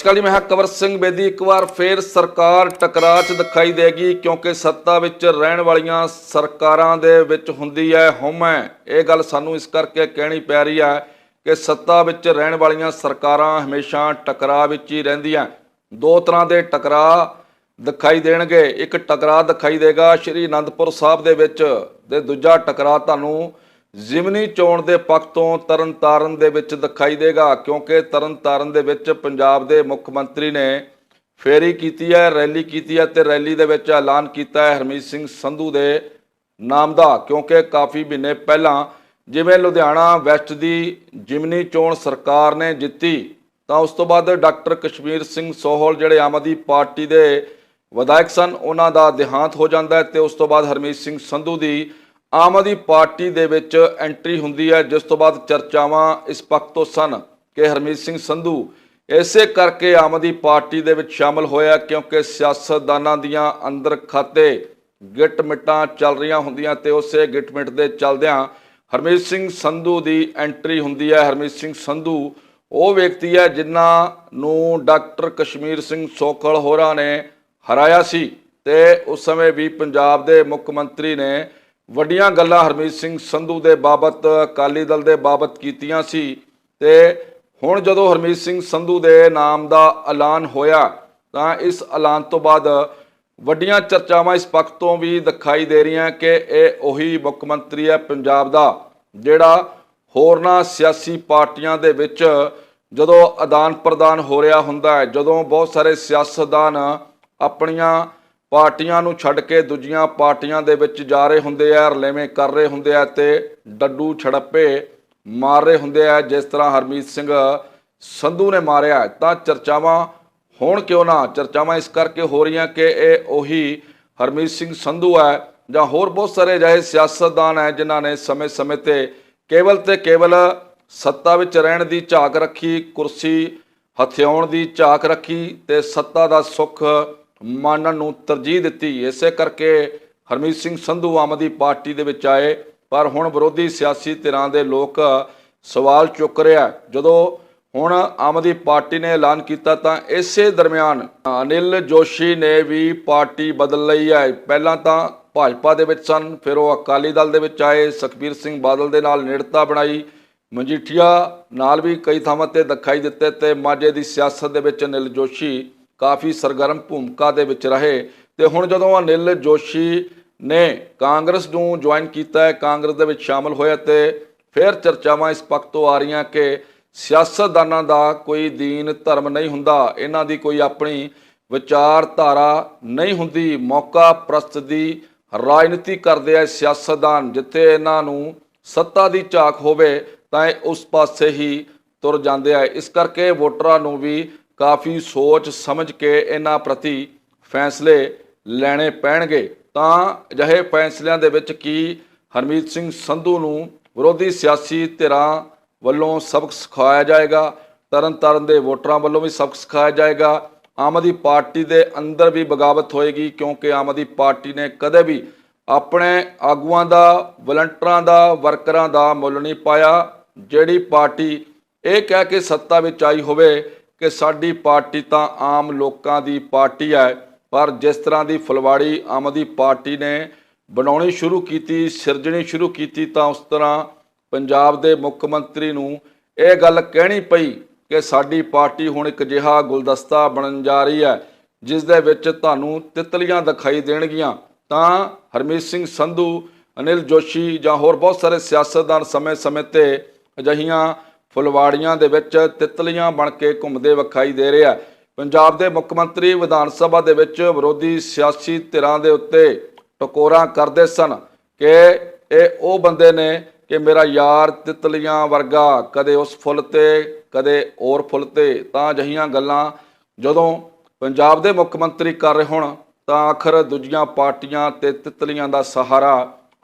ਸਤਿ ਸ਼੍ਰੀ ਅਕਾਲ ਜੀ, ਮੈਂ ਹਾਂ ਕਵਰ ਸਿੰਘ ਬੇਦੀ। ਇੱਕ ਵਾਰ ਫੇਰ ਸਰਕਾਰ ਟਕਰਾਅ 'ਚ ਦਿਖਾਈ ਦੇਗੀ ਕਿਉਂਕਿ ਸੱਤਾ ਵਿੱਚ ਰਹਿਣ ਵਾਲੀਆਂ ਸਰਕਾਰਾਂ ਦੇ ਵਿੱਚ ਹੁੰਦੀ ਹੈ ਹਉਮੈ ਇਹ ਗੱਲ ਸਾਨੂੰ ਇਸ ਕਰਕੇ ਕਹਿਣੀ ਪੈ ਰਹੀ ਹੈ ਕਿ ਸੱਤਾ ਵਿੱਚ ਰਹਿਣ ਵਾਲੀਆਂ ਸਰਕਾਰਾਂ ਹਮੇਸ਼ਾ ਟਕਰਾਅ ਵਿੱਚ ਹੀ ਰਹਿੰਦੀਆਂ। ਦੋ ਤਰ੍ਹਾਂ ਦੇ ਟਕਰਾਅ ਦਿਖਾਈ ਦੇਣਗੇ। ਇੱਕ ਟਕਰਾਅ ਦਿਖਾਈ ਦੇਗਾ ਸ਼੍ਰੀ ਅਨੰਦਪੁਰ ਸਾਹਿਬ ਦੇ ਵਿੱਚ ਤੇ ਦੂਜਾ ਟਕਰਾਅ ਤੁਹਾਨੂੰ ਜ਼ਿਮਨੀ ਚੋਣ ਦੇ ਪੱਖ ਤੋਂ ਤਰਨਤਾਰਨ ਦੇ ਵਿੱਚ ਦਿਖਾਈ ਦੇਗਾ, ਕਿਉਂਕਿ ਤਰਨਤਾਰਨ ਦੇ ਵਿੱਚ ਪੰਜਾਬ ਦੇ ਮੁੱਖ ਮੰਤਰੀ ਨੇ ਫੇਰੀ ਕੀਤੀ ਹੈ, ਰੈਲੀ ਕੀਤੀ ਹੈ ਤੇ ਰੈਲੀ ਦੇ ਵਿੱਚ ਐਲਾਨ ਕੀਤਾ ਹੈ ਹਰਮੀਤ ਸਿੰਘ ਸੰਧੂ ਦੇ ਨਾਮ ਦਾ, ਕਿਉਂਕਿ ਕਾਫੀ ਮਹੀਨੇ ਪਹਿਲਾਂ ਜਿਵੇਂ ਲੁਧਿਆਣਾ ਵੈਸਟ ਦੀ ਜਿਮਨੀ ਚੋਣ ਸਰਕਾਰ ਨੇ ਜਿੱਤੀ, ਤਾਂ ਉਸ ਤੋਂ ਬਾਅਦ ਡਾਕਟਰ ਕਸ਼ਮੀਰ ਸਿੰਘ ਸੋਹਲ ਜਿਹੜੇ ਆਮ ਆਦਮੀ ਪਾਰਟੀ ਦੇ ਵਿਧਾਇਕ ਸਨ, ਉਹਨਾਂ ਦਾ ਦੇਹਾਂਤ ਹੋ ਜਾਂਦਾ ਹੈ ਤੇ ਉਸ ਤੋਂ ਬਾਅਦ ਹਰਮੀਤ ਸਿੰਘ ਸੰਧੂ ਦੀ ਆਮ ਆਦਮੀ ਪਾਰਟੀ ਦੇ ਵਿੱਚ ਐਂਟਰੀ ਹੁੰਦੀ ਹੈ, ਜਿਸ ਤੋਂ ਬਾਅਦ ਚਰਚਾਵਾਂ ਇਸ ਪੱਖ ਤੋਂ ਸਨ ਕਿ ਹਰਮੀਤ ਸਿੰਘ ਸੰਧੂ ਇਸੇ ਕਰਕੇ ਆਮ ਆਦਮੀ ਪਾਰਟੀ ਦੇ ਵਿੱਚ ਸ਼ਾਮਲ ਹੋਇਆ ਕਿਉਂਕਿ ਸਿਆਸਤਦਾਨਾਂ ਦੀਆਂ ਅੰਦਰ ਖਾਤੇ ਗਿੱਟਮਿੱਟਾਂ ਚੱਲ ਰਹੀਆਂ ਹੁੰਦੀਆਂ ਤੇ ਉਸੇ ਗਿੱਟ ਦੇ ਚੱਲਦਿਆਂ ਹਰਮੀਤ ਸਿੰਘ ਸੰਧੂ ਦੀ ਐਂਟਰੀ ਹੁੰਦੀ ਹੈ। ਹਰਮੀਤ ਸਿੰਘ ਸੰਧੂ ਉਹ ਵਿਅਕਤੀ ਹੈ ਜਿਨ੍ਹਾਂ ਨੂੰ ਡਾਕਟਰ ਕਸ਼ਮੀਰ ਸਿੰਘ ਸੋਖਲ ਹੋਰਾਂ ਨੇ ਹਰਾਇਆ ਸੀ ਤੇ ਉਸ ਸਮੇਂ ਵੀ ਪੰਜਾਬ ਦੇ ਮੁੱਖ ਮੰਤਰੀ ਨੇ ਵੱਡੀਆਂ ਗੱਲਾਂ ਹਰਮੀਤ ਸਿੰਘ ਸੰਧੂ ਦੇ ਬਾਬਤ, ਅਕਾਲੀ ਦਲ ਦੇ ਬਾਬਤ ਕੀਤੀਆਂ ਸੀ ਤੇ ਹੁਣ ਜਦੋਂ ਹਰਮੀਤ ਸਿੰਘ ਸੰਧੂ ਦੇ ਨਾਮ ਦਾ ਐਲਾਨ ਹੋਇਆ, ਤਾਂ ਇਸ ਐਲਾਨ ਤੋਂ ਬਾਅਦ ਵੱਡੀਆਂ ਚਰਚਾਵਾਂ ਇਸ ਪੱਖ ਤੋਂ ਵੀ ਦਿਖਾਈ ਦੇ ਰਹੀਆਂ ਕਿ ਇਹ ਉਹੀ ਮੁੱਖ ਮੰਤਰੀ ਹੈ ਪੰਜਾਬ ਦਾ, ਜਿਹੜਾ ਹੋਰਨਾਂ ਸਿਆਸੀ ਪਾਰਟੀਆਂ ਦੇ ਵਿੱਚ ਜਦੋਂ ਆਦਾਨ ਪ੍ਰਦਾਨ ਹੋ ਰਿਹਾ ਹੁੰਦਾ ਹੈ, ਜਦੋਂ ਬਹੁਤ ਸਾਰੇ ਸਿਆਸਤਦਾਨ ਆਪਣੀਆਂ ਪਾਰਟੀਆਂ ਨੂੰ ਛੱਡ ਕੇ ਦੂਜੀਆਂ ਪਾਰਟੀਆਂ ਦੇ ਵਿੱਚ ਜਾ ਰਹੇ ਹੁੰਦੇ ਆ, ਰਲੇਵੇਂ ਕਰ ਰਹੇ ਹੁੰਦੇ ਆ ਤੇ ਡੱਡੂ ਛੜੱਪੇ ਮਾਰ ਰਹੇ ਹੁੰਦੇ ਆ, ਜਿਸ ਤਰ੍ਹਾਂ ਹਰਮੀਤ ਸਿੰਘ ਸੰਧੂ ਨੇ ਮਾਰਿਆ। ਤਾਂ ਚਰਚਾਵਾਂ ਹੋਣ ਕਿਉਂ ਨਾ? ਚਰਚਾਵਾਂ ਇਸ ਕਰਕੇ ਹੋ ਰਹੀਆਂ ਕਿ ਇਹ ਉਹੀ ਹਰਮੀਤ ਸਿੰਘ ਸੰਧੂ ਹੈ ਜਾਂ ਹੋਰ ਬਹੁਤ ਸਾਰੇ ਅਜਿਹੇ ਸਿਆਸਤਦਾਨ ਹੈ ਜਿਨ੍ਹਾਂ ਨੇ ਸਮੇਂ-ਸਮੇਂ ਤੇ ਕੇਵਲ ਤੇ ਕੇਵਲ ਸੱਤਾ ਵਿੱਚ ਰਹਿਣ ਦੀ ਝਾਕ ਰੱਖੀ, ਕੁਰਸੀ ਹਥਿਆਉਣ ਦੀ ਝਾਕ ਰੱਖੀ ਤੇ ਸੱਤਾ ਦਾ ਸੁੱਖ ਮਾਨਣ ਨੂੰ ਤਰਜੀਹ ਦਿੱਤੀ। ਇਸੇ ਕਰਕੇ ਹਰਮੀਤ ਸਿੰਘ ਸੰਧੂ ਆਮ ਆਦਮੀ ਪਾਰਟੀ ਦੇ ਵਿੱਚ ਆਏ। ਪਰ ਹੁਣ ਵਿਰੋਧੀ ਸਿਆਸੀ ਧਿਰਾਂ ਦੇ ਲੋਕ ਸਵਾਲ ਚੁੱਕ ਰਿਹਾ ਜਦੋਂ ਹੁਣ ਆਮ ਆਦਮੀ ਪਾਰਟੀ ਨੇ ਐਲਾਨ ਕੀਤਾ ਤਾਂ ਇਸੇ ਦਰਮਿਆਨ ਅਨਿਲ ਜੋਸ਼ੀ ਨੇ ਵੀ ਪਾਰਟੀ ਬਦਲ ਲਈ ਹੈ। ਪਹਿਲਾਂ ਤਾਂ ਭਾਜਪਾ ਦੇ ਵਿੱਚ ਸਨ, ਫਿਰ ਉਹ ਅਕਾਲੀ ਦਲ ਦੇ ਵਿੱਚ ਆਏ। ਸੁਖਬੀਰ ਸਿੰਘ ਬਾਦਲ ਦੇ ਨਾਲ ਨੇੜਤਾ ਬਣਾਈ। ਮਜੀਠੀਆ ਨਾਲ ਵੀ ਕਈ ਥਾਵਾਂ ਤੇ ਦਿਖਾਈ ਦਿੱਤੇ ਤੇ ਮਾਝੇ ਦੀ ਸਿਆਸਤ ਦੇ ਵਿੱਚ ਅਨਿਲ ਜੋਸ਼ੀ ਕਾਫੀ ਸਰਗਰਮ ਭੂਮਿਕਾ ਦੇ ਵਿੱਚ ਰਹੇ ਤੇ ਹੁਣ ਜਦੋਂ ਅਨਿਲ ਜੋਸ਼ੀ ਨੇ ਕਾਂਗਰਸ ਨੂੰ ਜੁਆਇਨ ਕੀਤਾ ਹੈ, ਕਾਂਗਰਸ ਦੇ ਵਿੱਚ ਸ਼ਾਮਲ ਹੋਇਆ ਤੇ ਫਿਰ ਚਰਚਾਵਾਂ ਇਸ ਪੱਖ ਤੋਂ ਆ ਰਹੀਆਂ ਕਿ ਸਿਆਸਤਦਾਨਾਂ ਦਾ ਕੋਈ ਦੀਨ ਧਰਮ ਨਹੀਂ ਹੁੰਦਾ, ਇਹਨਾਂ ਦੀ ਕੋਈ ਆਪਣੀ ਵਿਚਾਰਧਾਰਾ ਨਹੀਂ ਹੁੰਦੀ। ਮੌਕਾ ਪ੍ਰਸਤ ਦੀ ਰਾਜਨੀਤੀ ਕਰਦੇ ਆ ਸਿਆਸਤਦਾਨ, ਜਿੱਥੇ ਇਹਨਾਂ ਨੂੰ ਸੱਤਾ ਦੀ ਝਾਕ ਹੋਵੇ ਤਾਂ ਇਹ ਉਸ ਪਾਸੇ ਹੀ ਤੁਰ ਜਾਂਦੇ ਆ। ਇਸ ਕਰਕੇ ਵੋਟਰਾਂ ਨੂੰ ਵੀ ਕਾਫੀ ਸੋਚ ਸਮਝ ਕੇ ਇਹਨਾਂ ਪ੍ਰਤੀ ਫੈਸਲੇ ਲੈਣੇ ਪੈਣਗੇ। ਤਾਂ ਅਜਿਹੇ ਫੈਸਲਿਆਂ ਦੇ ਵਿੱਚ ਕੀ ਹਰਮੀਤ ਸਿੰਘ ਸੰਧੂ ਨੂੰ ਵਿਰੋਧੀ ਸਿਆਸੀ ਧਿਰਾਂ ਵੱਲੋਂ ਸਬਕ ਸਿਖਾਇਆ ਜਾਏਗਾ? ਤਰਨਤਾਰਨ ਦੇ ਵੋਟਰਾਂ ਵੱਲੋਂ ਵੀ ਸਬਕ ਸਿਖਾਇਆ ਜਾਏਗਾ। ਆਮ ਆਦਮੀ ਪਾਰਟੀ ਦੇ ਅੰਦਰ ਵੀ ਬਗਾਵਤ ਹੋਏਗੀ ਕਿਉਂਕਿ ਆਮ ਆਦਮੀ ਪਾਰਟੀ ਨੇ ਕਦੇ ਵੀ ਆਪਣੇ ਆਗੂਆਂ ਦਾ, ਵਲੰਟਰਾਂ ਦਾ, ਵਰਕਰਾਂ ਦਾ ਮੁੱਲ ਨਹੀਂ ਪਾਇਆ। ਜਿਹੜੀ ਪਾਰਟੀ ਇਹ ਕਹਿ ਕੇ ਸੱਤਾ ਵਿੱਚ ਆਈ ਹੋਵੇ ਕਿ ਸਾਡੀ ਪਾਰਟੀ ਤਾਂ ਆਮ ਲੋਕਾਂ ਦੀ ਪਾਰਟੀ ਹੈ, ਪਰ ਜਿਸ ਤਰ੍ਹਾਂ ਦੀ ਫੁਲਵਾੜੀ ਆਮ ਆਦਮੀ ਪਾਰਟੀ ਨੇ ਬਣਾਉਣੀ ਸ਼ੁਰੂ ਕੀਤੀ, ਸਿਰਜਣੀ ਸ਼ੁਰੂ ਕੀਤੀ, ਤਾਂ ਉਸ ਤਰ੍ਹਾਂ ਪੰਜਾਬ ਦੇ ਮੁੱਖ ਮੰਤਰੀ ਨੂੰ ਇਹ ਗੱਲ ਕਹਿਣੀ ਪਈ ਕਿ ਸਾਡੀ ਪਾਰਟੀ ਹੁਣ ਇੱਕ ਜਿਹਾ ਗੁਲਦਸਤਾ ਬਣਨ ਜਾ ਰਹੀ ਹੈ, ਜਿਸ ਦੇ ਵਿੱਚ ਤੁਹਾਨੂੰ ਤਿਤਲੀਆਂ ਦਿਖਾਈ ਦੇਣਗੀਆਂ। ਤਾਂ ਹਰਮੀਤ ਸਿੰਘ ਸੰਧੂ, ਅਨਿਲ ਜੋਸ਼ੀ ਜਾਂ ਹੋਰ ਬਹੁਤ ਸਾਰੇ ਸਿਆਸਤਦਾਨ ਸਮੇਂ-ਸਮੇਂ ਤੇ ਅਜਹੀਆਂ ਫੁਲਵਾੜੀਆਂ ਦੇ ਵਿੱਚ ਤਿਤਲੀਆਂ ਬਣ ਕੇ ਘੁੰਮਦੇ ਵਿਖਾਈ ਦੇ ਰਿਹਾ ਪੰਜਾਬ ਦੇ ਮੁੱਖ ਮੰਤਰੀ ਵਿਧਾਨ ਸਭਾ ਦੇ ਵਿੱਚ ਵਿਰੋਧੀ ਸਿਆਸੀ ਧਿਰਾਂ ਦੇ ਉੱਤੇ ਟਕੋਰਾਂ ਕਰਦੇ ਸਨ ਕਿ ਇਹ ਉਹ ਬੰਦੇ ਨੇ ਕਿ ਮੇਰਾ ਯਾਰ ਤਿਤਲੀਆਂ ਵਰਗਾ ਕਦੇ ਉਸ ਫੁੱਲ ਤੇ, ਕਦੇ ਹੋਰ ਫੁੱਲ ਤੇ, ਤਾਂ ਅਜਹੀਆਂ ਗੱਲਾਂ ਜਦੋਂ ਪੰਜਾਬ ਦੇ ਮੁੱਖ ਮੰਤਰੀ ਕਰ ਰਹੇ ਹੋਣ, ਤਾਂ ਆਖਰ ਦੂਜੀਆਂ ਪਾਰਟੀਆਂ ਤੇ ਤਿਤਲੀਆਂ ਦਾ ਸਹਾਰਾ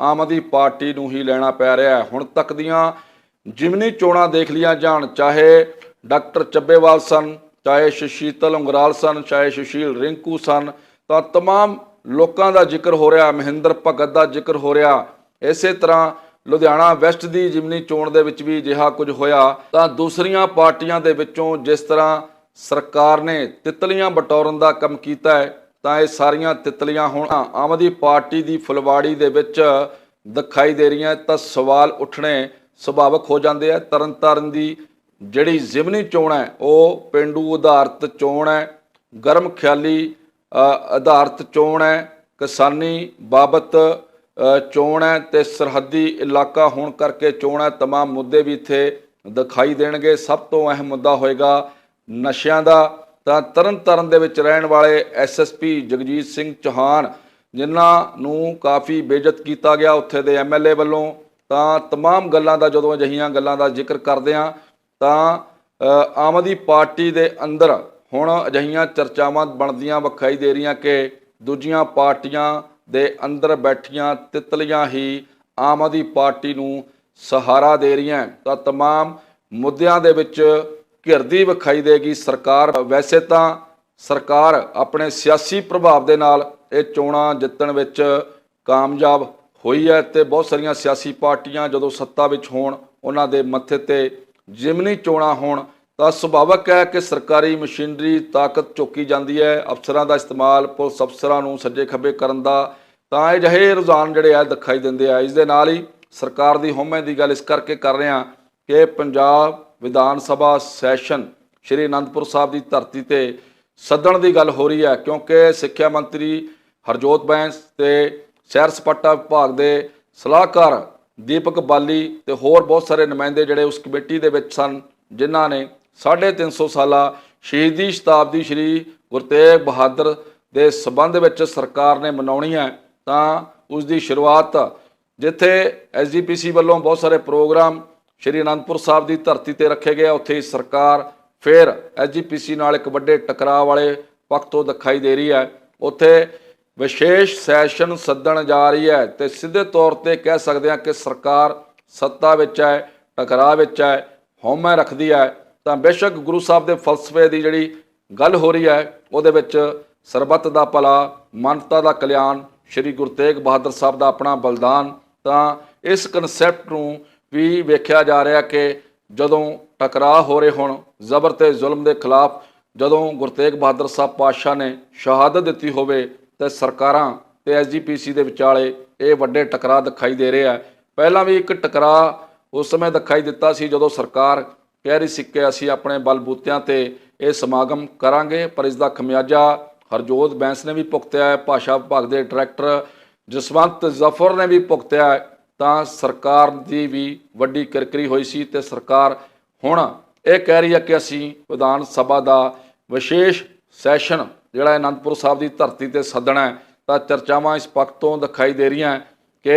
ਆਮ ਆਦਮੀ ਪਾਰਟੀ ਨੂੰ ਹੀ ਲੈਣਾ ਪੈ ਰਿਹਾ ਹੈ। ਹੁਣ ਤੱਕ ਦੀਆਂ ਜਿਮਨੀ ਚੋਣਾਂ ਦੇਖ ਲੀਆਂ ਜਾਣ ਚਾਹੇ ਡਾਕਟਰ ਚੱਬੇਵਾਲ ਸਨ ਚਾਹੇ ਸ਼ਸ਼ੀਤਲ ਉਂਗਰਾਲ ਸਨ ਚਾਹੇ ਸੁਸ਼ੀਲ ਰਿੰਕੂ ਸਨ ਤਾਂ तमाम ਲੋਕਾਂ ਦਾ ਜ਼ਿਕਰ ਹੋ ਰਿਹਾ ਮਹਿੰਦਰ ਭਗਤ ਦਾ ਜ਼ਿਕਰ ਹੋ ਰਿਹਾ ਇਸੇ ਤਰ੍ਹਾਂ ਲੁਧਿਆਣਾ ਵੈਸਟ ਦੀ ਜਿਮਨੀ ਚੋਣ ਦੇ ਵਿੱਚ ਵੀ ਜਿਹਾ ਕੁਝ ਹੋਇਆ ਤਾਂ ਦੂਸਰੀਆਂ ਪਾਰਟੀਆਂ ਦੇ ਵਿੱਚੋਂ ਜਿਸ ਤਰ੍ਹਾਂ ਸਰਕਾਰ ਨੇ ਤਿਤਲੀਆਂ ਬਟੋਰਨ ਦਾ ਕੰਮ ਕੀਤਾ ਹੈ ਤਾਂ ਇਹ ਸਾਰੀਆਂ ਤਿਤਲੀਆਂ ਹੁਣ ਆਮ ਆਦਮੀ ਪਾਰਟੀ ਦੀ ਫੁਲਵਾੜੀ ਦੇ ਵਿੱਚ ਦਿਖਾਈ ਦੇ ਰਹੀਆਂ ਤਾਂ ਸਵਾਲ ਉੱਠਣੇ ਸੁਭਾਵਕ ਹੋ ਜਾਂਦੇ ਆ ਤਰਨਤਾਰਨ ਦੀ ਜਿਹੜੀ ਜ਼ਿਮਨੀ ਚੋਣ ਹੈ ਉਹ ਪਿੰਡੂ ਆਧਾਰਿਤ ਚੋਣ ਹੈ ਗਰਮ ਖਿਆਲੀ ਅ, ਆਧਾਰਿਤ ਚੋਣ ਹੈ ਕਿਸਾਨੀ ਬਾਬਤ ਅ, ਚੋਣ ਹੈ ਤੇ ਸਰਹੱਦੀ ਇਲਾਕਾ ਹੋਣ ਕਰਕੇ ਚੋਣ ਹੈ तमाम ਮੁੱਦੇ ਵੀ ਇੱਥੇ ਦਿਖਾਈ ਦੇਣਗੇ ਸਭ ਤੋਂ ਅਹਿਮ ਮੁੱਦਾ ਹੋਏਗਾ ਨਸ਼ਿਆਂ ਦਾ ਤਾਂ ਤਰਨਤਾਰਨ ਦੇ ਵਿੱਚ ਰਹਿਣ ਵਾਲੇ ਐਸਐਸਪੀ ਜਗਜੀਤ ਸਿੰਘ ਚੌਹਾਨ ਜਿਨ੍ਹਾਂ ਨੂੰ ਕਾਫੀ ਬੇਇੱਜ਼ਤ ਕੀਤਾ ਗਿਆ ਉੱਥੇ ਦੇ ਐਮਐਲਏ ਵੱਲੋਂ ਤਾਂ तमाम ਗੱਲਾਂ ਦਾ ਜਦੋਂ ਅਜਿਹੀਆਂ ਗੱਲਾਂ ਦਾ ਜ਼ਿਕਰ ਕਰਦੇ ਹਾਂ ਤਾਂ ਅ, ਆਮ ਆਦਮੀ ਪਾਰਟੀ ਦੇ ਅੰਦਰ ਹੁਣ ਅਜਿਹੀਆਂ ਚਰਚਾਵਾਂ ਬਣਦੀਆਂ ਵਿਖਾਈ ਦੇ ਰਹੀਆਂ ਕਿ ਦੂਜੀਆਂ ਪਾਰਟੀਆਂ ਦੇ ਅੰਦਰ ਬੈਠੀਆਂ ਤਿਤਲੀਆਂ ਹੀ ਆਮ ਆਦਮੀ ਪਾਰਟੀ ਨੂੰ ਸਹਾਰਾ ਦੇ ਰਹੀਆਂ ਤਾਂ तमाम ਮੁੱਦਿਆਂ ਦੇ ਵਿੱਚ ਘਿਰਦੀ ਵਿਖਾਈ ਦੇਗੀ ਸਰਕਾਰ ਵੈਸੇ ਤਾਂ ਸਰਕਾਰ ਆਪਣੇ ਸਿਆਸੀ ਪ੍ਰਭਾਵ ਦੇ ਨਾਲ ਇਹ ਚੋਣਾਂ ਜਿੱਤਣ ਵਿੱਚ ਕਾਮਯਾਬ ਹੋਈ ਹੈ ਤੇ ਬਹੁਤ ਸਾਰੀਆਂ ਸਿਆਸੀ ਪਾਰਟੀਆਂ ਜਦੋਂ ਸੱਤਾ ਵਿੱਚ ਹੋਣ, ਉਹਨਾਂ ਦੇ ਮੱਥੇ ਤੇ ਜਿਮਨੀ ਚੋਣਾਂ ਹੋਣ, ਤਾਂ ਸੁਭਾਵਕ ਹੈ ਕਿ ਸਰਕਾਰੀ ਮਸ਼ੀਨਰੀ ਤਾਕਤ ਚੁੱਕੀ ਜਾਂਦੀ ਹੈ। ਅਫਸਰਾਂ ਦਾ ਇਸਤੇਮਾਲ ਪੁਲਿਸ ਅਫਸਰਾਂ ਨੂੰ ਸੱਜੇ ਖੱਬੇ ਕਰਨ ਦਾ ਤਾਂ ਇਹ ਜਿਹੇ ਰੁਝਾਨ ਜਿਹੜੇ ਆ ਦਿਖਾਈ ਦਿੰਦੇ ਆ। ਇਸ ਦੇ ਨਾਲ ਹੀ ਸਰਕਾਰ ਦੀ ਹਉਮੈ ਦੀ ਗੱਲ ਇਸ ਕਰਕੇ ਕਰ ਰਹੇ ਹਾਂ ਕਿ ਪੰਜਾਬ ਵਿਧਾਨ ਸਭਾ ਸੈਸ਼ਨ ਸ਼੍ਰੀ ਅਨੰਦਪੁਰ ਸਾਹਿਬ ਦੀ ਧਰਤੀ ਤੇ ਸੱਦਣ ਦੀ ਗੱਲ ਹੋ ਰਹੀ ਹੈ, ਕਿਉਂਕਿ ਸਿੱਖਿਆ ਮੰਤਰੀ ਹਰਜੋਤ ਬੈਂਸ ਤੇ ਸੈਰ ਸਪਾਟਾ ਵਿਭਾਗ ਦੇ ਸਲਾਹਕਾਰ ਦੀਪਕ ਬਾਲੀ ਤੇ ਹੋਰ ਬਹੁਤ ਸਾਰੇ ਨੁਮਾਇੰਦੇ ਜਿਹੜੇ ਉਸ ਕਮੇਟੀ ਦੇ ਵਿੱਚ ਸਨ, ਜਿਨ੍ਹਾਂ ਨੇ 350 ਸਾਲਾ ਸ਼ਹੀਦੀ ਸ਼ਤਾਬਦੀ ਸ਼੍ਰੀ ਗੁਰੂ ਤੇਗ ਬਹਾਦਰ ਦੇ ਸਬੰਧ ਵਿੱਚ ਸਰਕਾਰ ਨੇ ਮਨਾਉਣੀ ਹੈ, ਤਾਂ ਉਸ ਦੀ ਸ਼ੁਰੂਆਤ ਜਿੱਥੇ ਐਸਜੀਪੀਸੀ ਵੱਲੋਂ ਬਹੁਤ ਸਾਰੇ ਪ੍ਰੋਗਰਾਮ ਸ਼੍ਰੀ ਅਨੰਦਪੁਰ ਸਾਹਿਬ ਦੀ ਧਰਤੀ ਤੇ ਰੱਖੇ ਗਏ ਉੱਥੇ ਹੀ ਸਰਕਾਰ ਫਿਰ ਐਸਜੀਪੀਸੀ ਨਾਲ ਇੱਕ ਵੱਡੇ ਟਕਰਾਅ ਵਾਲੇ ਪੱਖ ਤੋਂ ਦਿਖਾਈ ਦੇ ਰਹੀ ਹੈ। ਉੱਥੇ ਵਿਸ਼ੇਸ਼ ਸੈਸ਼ਨ ਸੱਦਣ ਜਾ ਰਹੀ ਹੈ ਤੇ ਸਿੱਧੇ ਤੌਰ ਤੇ ਕਹਿ ਸਕਦੇ ਹਾਂ ਕਿ ਸਰਕਾਰ ਸੱਤਾ ਵਿੱਚ ਹੈ, ਟਕਰਾਅ ਵਿੱਚ ਹੈ, ਹਉਮੈ ਰੱਖਦੀ ਹੈ। ਤਾਂ ਬੇਸ਼ੱਕ ਗੁਰੂ ਸਾਹਿਬ ਦੇ ਫਲਸਫੇ ਦੀ ਜਿਹੜੀ ਗੱਲ ਹੋ ਰਹੀ ਹੈ, ਉਹਦੇ ਵਿੱਚ ਸਰਬੱਤ ਦਾ ਭਲਾ ਮਨਤਾ ਦਾ ਕਲਿਆਣ, ਸ਼੍ਰੀ ਗੁਰੂ ਤੇਗ ਬਹਾਦਰ ਸਾਹਿਬ ਦਾ ਆਪਣਾ ਬਲਿਦਾਨ, ਤਾਂ ਇਸ ਕਨਸੈਪਟ ਨੂੰ ਵੀ ਵੇਖਿਆ ਜਾ ਰਿਹਾ ਕਿ ਜਦੋਂ ਟਕਰਾਅ ਹੋ ਰਹੇ ਹੋਣ, ਜ਼ਬਰ ਤੇ ਜ਼ੁਲਮ ਦੇ ਖਿਲਾਫ ਜਦੋਂ ਗੁਰੂ ਤੇਗ ਬਹਾਦਰ ਸਾਹਿਬ ਪਾਤਸ਼ਾਹ ਨੇ ਸ਼ਹਾਦਤ ਦਿੱਤੀ ਹੋਵੇ ਤੇ ਸਰਕਾਰਾਂ ਤੇ ਐਸਜੀਪੀਸੀ ਦੇ ਵਿਚਾਲੇ ਇਹ ਵੱਡੇ ਟਕਰਾਅ ਦਿਖਾਈ ਦੇ ਰਹੇ ਆ। ਪਹਿਲਾਂ ਵੀ ਇੱਕ ਟਕਰਾਅ ਉਸ ਸਮੇਂ ਦਿਖਾਈ ਦਿੱਤਾ ਸੀ ਜਦੋਂ ਸਰਕਾਰ ਕਹਿ ਰਹੀ ਸੀ ਕਿ ਅਸੀਂ ਆਪਣੇ ਬਲਬੂਤਿਆਂ ਤੇ ਇਹ ਸਮਾਗਮ ਕਰਾਂਗੇ, ਪਰ ਇਸ ਦਾ ਖਮਿਆਜਾ ਹਰਜੋਤ ਬੈਂਸ ਨੇ ਵੀ ਭੁਗਤਿਆ ਹੈ, ਭਾਸ਼ਾ ਵਿਭਾਗ ਦੇ ਡਾਇਰੈਕਟਰ ਜਸਵੰਤ ਜ਼ਫਰ ਨੇ ਵੀ ਭੁਗਤਿਆ ਹੈ। ਤਾਂ ਸਰਕਾਰ ਦੀ ਵੀ ਵੱਡੀ ਕਿਰਕਰੀ ਹੋਈ ਸੀ ਤੇ ਸਰਕਾਰ ਹੁਣ ਇਹ ਕਹਿ ਰਹੀ ਹੈ ਕਿ ਅਸੀਂ ਵਿਧਾਨ ਸਭਾ ਦਾ ਵਿਸ਼ੇਸ਼ ਸੈਸ਼ਨ ਜਿਹੜਾ ਅਨੰਦਪੁਰ ਸਾਹਿਬ ਦੀ ਧਰਤੀ ਤੇ ਸੱਦਣਾ ਤਾਂ ਚਰਚਾਵਾਂ ਇਸ ਪੱਖ ਤੋਂ ਦਿਖਾਈ ਦੇ ਰਹੀਆਂ ਕਿ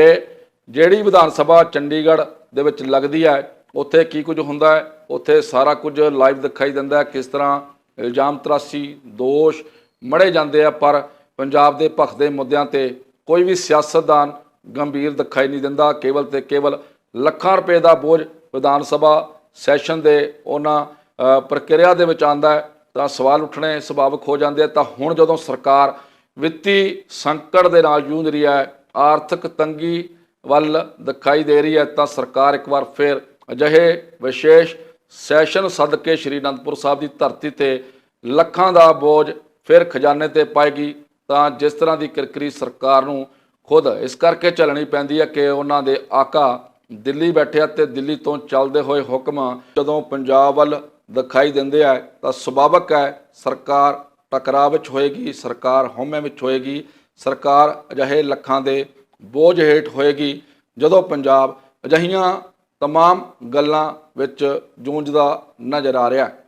ਜਿਹੜੀ ਵਿਧਾਨ ਸਭਾ ਚੰਡੀਗੜ੍ਹ ਦੇ ਵਿੱਚ ਲੱਗਦੀ ਹੈ, ਉੱਥੇ ਕੀ ਕੁਝ ਹੁੰਦਾ ਹੈ, ਉੱਥੇ ਸਾਰਾ ਕੁਝ ਲਾਈਵ ਦਿਖਾਈ ਦਿੰਦਾ ਹੈ, ਕਿਸ ਤਰ੍ਹਾਂ ਇਲਜ਼ਾਮ ਤਰਾਸੀ, ਦੋਸ਼ ਮੜੇ ਜਾਂਦੇ ਆ, ਪਰ ਪੰਜਾਬ ਦੇ ਭਖ ਦੇ ਮੁੱਦਿਆਂ ਤੇ ਕੋਈ ਵੀ ਸਿਆਸਤਦਾਨ ਗੰਭੀਰ ਦਿਖਾਈ ਨਹੀਂ ਦਿੰਦਾ, ਕੇਵਲ ਤੇ ਕੇਵਲ ਲੱਖਾਂ ਰੁਪਏ ਦਾ ਬੋਝ ਵਿਧਾਨ ਸਭਾ ਸੈਸ਼ਨ ਦੇ ਉਹਨਾਂ ਪ੍ਰਕਿਰਿਆ ਦੇ ਵਿੱਚ ਆਂਦਾ ਹੈ। ਤਾਂ ਸਵਾਲ ਉੱਠਣੇ ਸੁਭਾਵਿਕ ਹੋ ਜਾਂਦੇ ਆ। ਤਾਂ ਹੁਣ ਜਦੋਂ ਸਰਕਾਰ ਵਿੱਤੀ ਸੰਕਟ ਦੇ ਨਾਲ ਜੂਝ ਰਹੀ ਹੈ, ਆਰਥਿਕ ਤੰਗੀ ਵੱਲ ਦਿਖਾਈ ਦੇ ਰਹੀ ਹੈ, ਤਾਂ ਸਰਕਾਰ ਇੱਕ ਵਾਰ ਫਿਰ ਅਜਿਹੇ ਵਿਸ਼ੇਸ਼ ਸੈਸ਼ਨ ਸੱਦ ਕੇ ਸ਼੍ਰੀ ਅਨੰਦਪੁਰ ਸਾਹਿਬ ਦੀ ਧਰਤੀ ਤੇ ਲੱਖਾਂ ਦਾ ਬੋਝ ਫਿਰ ਖਜ਼ਾਨੇ ਤੇ ਪਾਏਗੀ। ਤਾਂ ਜਿਸ ਤਰ੍ਹਾਂ ਦੀ ਕਿਰਕਰੀ ਸਰਕਾਰ ਨੂੰ ਖੁਦ ਇਸ ਕਰਕੇ ਚੱਲਣੀ ਪੈਂਦੀ ਹੈ ਕਿ ਉਹਨਾਂ ਦੇ ਆਕਾ ਦਿੱਲੀ ਬੈਠੇ ਆ ਤੇ ਦਿੱਲੀ ਤੋਂ ਚੱਲਦੇ ਹੋਏ ਹੁਕਮ ਜਦੋਂ ਪੰਜਾਬ ਵੱਲ ਦਿਖਾਈ ਦਿੰਦੇ ਆ ਤਾਂ ਸੁਭਾਵਕ ਹੈ ਸਰਕਾਰ ਟਕਰਾਅ ਵਿੱਚ ਹੋਏਗੀ ਸਰਕਾਰ ਹਉਮੈ ਵਿੱਚ ਹੋਏਗੀ ਸਰਕਾਰ ਅਜਿਹੇ ਲੱਖਾਂ ਦੇ ਬੋਝ ਹੇਠ ਹੋਏਗੀ ਜਦੋਂ ਪੰਜਾਬ ਅਜਿਹੀਆਂ तमाम ਗੱਲਾਂ ਵਿੱਚ ਜੂਝਦਾ ਨਜ਼ਰ ਆ ਰਿਹਾ ਹੈ